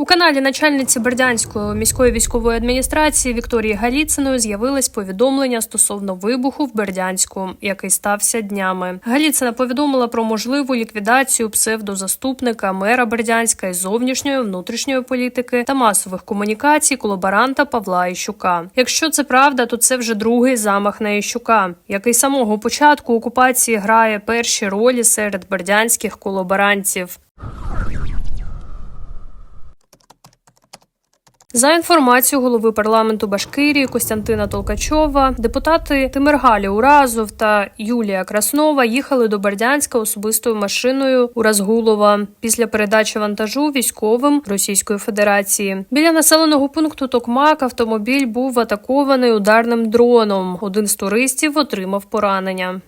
У каналі начальниці Бердянської міської військової адміністрації Вікторії Галіциної з'явилось повідомлення стосовно вибуху в Бердянську, який стався днями. Галіцина повідомила про можливу ліквідацію псевдозаступника мера Бердянська із зовнішньої внутрішньої політики та масових комунікацій колаборанта Павла Іщука. Якщо це правда, то це вже другий замах на Іщука, який самого початку окупації грає перші ролі серед бердянських колаборантів. За інформацією голови парламенту Башкирії Костянтина Толкачова, депутати Тимиргалі Уразов та Юлія Краснова їхали до Бердянська особистою машиною Уразгулова після передачі вантажу військовим Російської Федерації. Біля населеного пункту Токмак автомобіль був атакований ударним дроном. Один з туристів отримав поранення.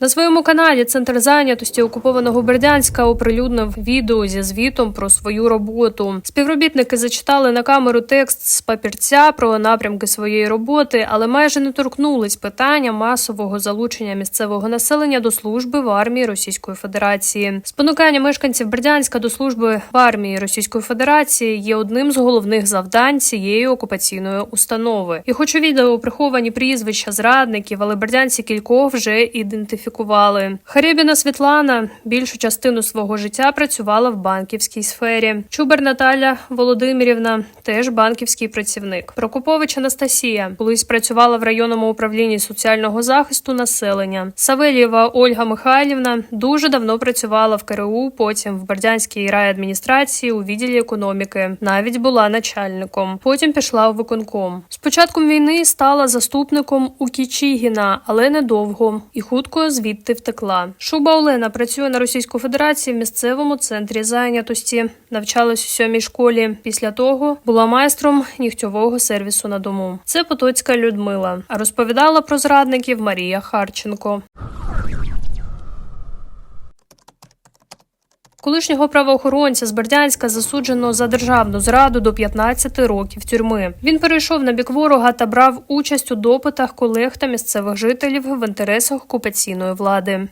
На своєму каналі Центр зайнятості окупованого Бердянська оприлюднив відео зі звітом про свою роботу. Співробітники зачитали на камеру текст з папірця про напрямки своєї роботи, але майже не торкнулись питання масового залучення місцевого населення до служби в армії Російської Федерації. Спонукання мешканців Бердянська до служби в армії Російської Федерації є одним з головних завдань цієї окупаційної установи. І хоч у відео приховані прізвища зрадників, але бердянці кількох вже ідентифікували. Харєбіна Світлана більшу частину свого життя працювала в банківській сфері. Чубер Наталя Володимирівна теж банківський працівник. Прокопович Анастасія колись працювала в районному управлінні соціального захисту населення. Савельєва Ольга Михайлівна дуже давно працювала в КРУ, потім в Бердянській райадміністрації у відділі економіки. Навіть була начальником. Потім пішла у виконком. З початком війни стала заступником у Кічігіна, але недовго і хутко звідти втекла. Шуба Олена працює на Російську Федерацію в місцевому центрі зайнятості. Навчалась у сьомій школі. Після того була майстром нігтьового сервісу на дому. Це Потоцька Людмила. А розповідала про зрадників Марія Харченко. Колишнього правоохоронця з Бердянська засуджено за державну зраду до 15 років тюрми. Він перейшов на бік ворога та брав участь у допитах колег та місцевих жителів в інтересах окупаційної влади.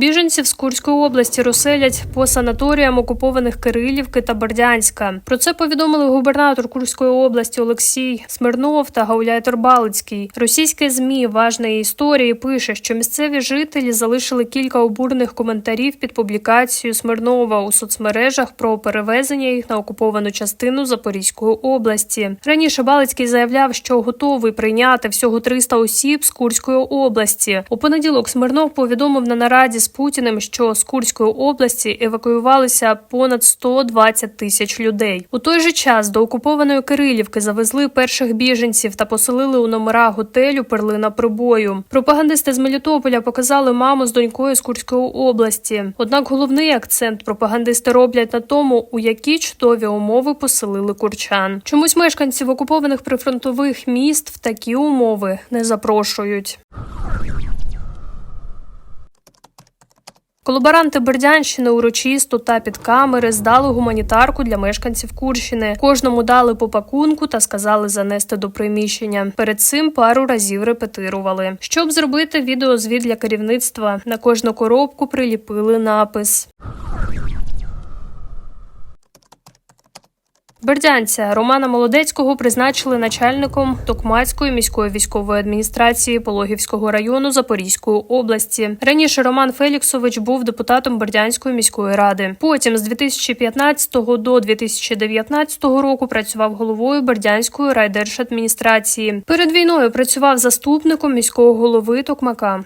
Біженців з Курської області розселять по санаторіям окупованих Кирилівки та Бердянська. Про це повідомили губернатор Курської області Олексій Смирнов та Гауляйтор Балицький. Російське змі важної історії пише, що місцеві жителі залишили кілька обурних коментарів під публікацією Смирнова у соцмережах про перевезення їх на окуповану частину Запорізької області. Раніше Балицький заявляв, що готовий прийняти всього 300 осіб з Курської області. У понеділок Смирнов повідомив на нараді Путіним, що з Курської області евакуювалися понад 120 тисяч людей. У той же час до окупованої Кирилівки завезли перших біженців та поселили у номера готелю Перлина прибою. Пропагандисти з Мелітополя показали маму з донькою з Курської області. Однак головний акцент пропагандисти роблять на тому, у які чудові умови поселили курчан. Чомусь мешканців окупованих прифронтових міст в такі умови не запрошують. Колаборанти Бердянщини урочисто та під камери здали гуманітарку для мешканців Курщини. Кожному дали по пакунку та сказали занести до приміщення. Перед цим пару разів репетирували. Щоб зробити відеозвіт для керівництва, на кожну коробку приліпили напис. Бердянця Романа Молодецького призначили начальником Токмацької міської військової адміністрації Пологівського району Запорізької області. Раніше Роман Феліксович був депутатом Бердянської міської ради. Потім з 2015 до 2019 року працював головою Бердянської райдержадміністрації. Перед війною працював заступником міського голови Токмака.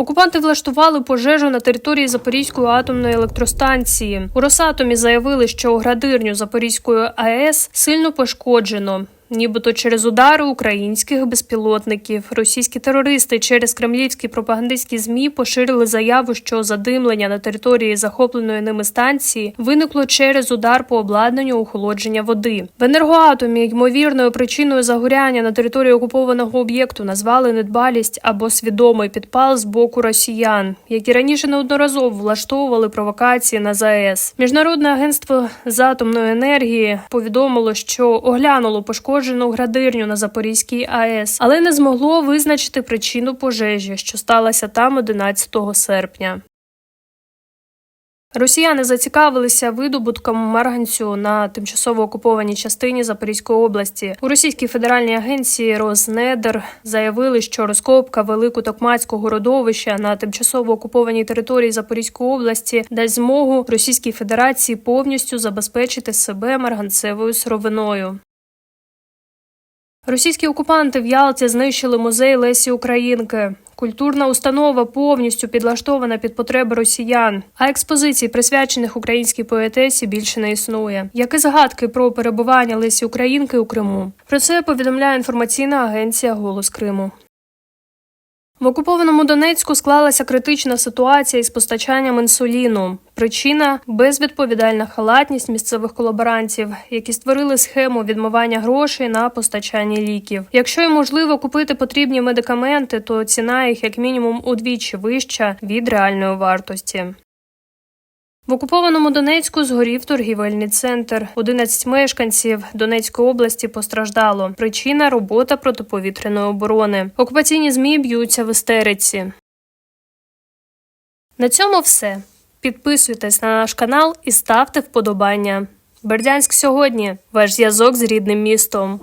Окупанти влаштували пожежу на території Запорізької атомної електростанції. У Росатомі заявили, що градирню Запорізької АЕС сильно пошкоджено. Нібито через удари українських безпілотників. Російські терористи через кремлівські пропагандистські змі поширили заяву, що задимлення на території захопленої ними станції виникло через удар по обладнанню охолодження води. В енергоатомі ймовірною причиною загоряння на території окупованого об'єкту назвали недбалість або свідомий підпал з боку росіян, які раніше неодноразово влаштовували провокації на ЗАЕС. Міжнародне агентство з атомної енергії повідомило, що оглянуло пошкоджену градирню на Запорізькій АЕС, але не змогло визначити причину пожежі, що сталася там 11 серпня. Росіяни зацікавилися видобутком марганцю на тимчасово окупованій частині Запорізької області. У Російській федеральній агенції Рознедер заявили, що розкопка великотокмацького родовища на тимчасово окупованій території Запорізької області дасть змогу Російській Федерації повністю забезпечити себе марганцевою сировиною. Російські окупанти в Ялті знищили музей Лесі Українки. Культурна установа повністю підлаштована під потреби росіян, а експозицій, присвячених українській поетесі, більше не існує. Як і згадки про перебування Лесі Українки у Криму. Про це повідомляє інформаційна агенція Голос Криму. В окупованому Донецьку склалася критична ситуація із постачанням інсуліну. Причина безвідповідальна халатність місцевих колаборантів, які створили схему відмивання грошей на постачання ліків. Якщо й можливо купити потрібні медикаменти, то ціна їх як мінімум удвічі вища від реальної вартості. В окупованому Донецьку згорів торгівельний центр. 11 мешканців Донецької області постраждало. Причина робота протиповітряної оборони. Окупаційні змі б'ються в істериці. На цьому все. Підписуйтесь на наш канал і ставте вподобання. Бердянськ сьогодні ваш зв'язок з рідним містом.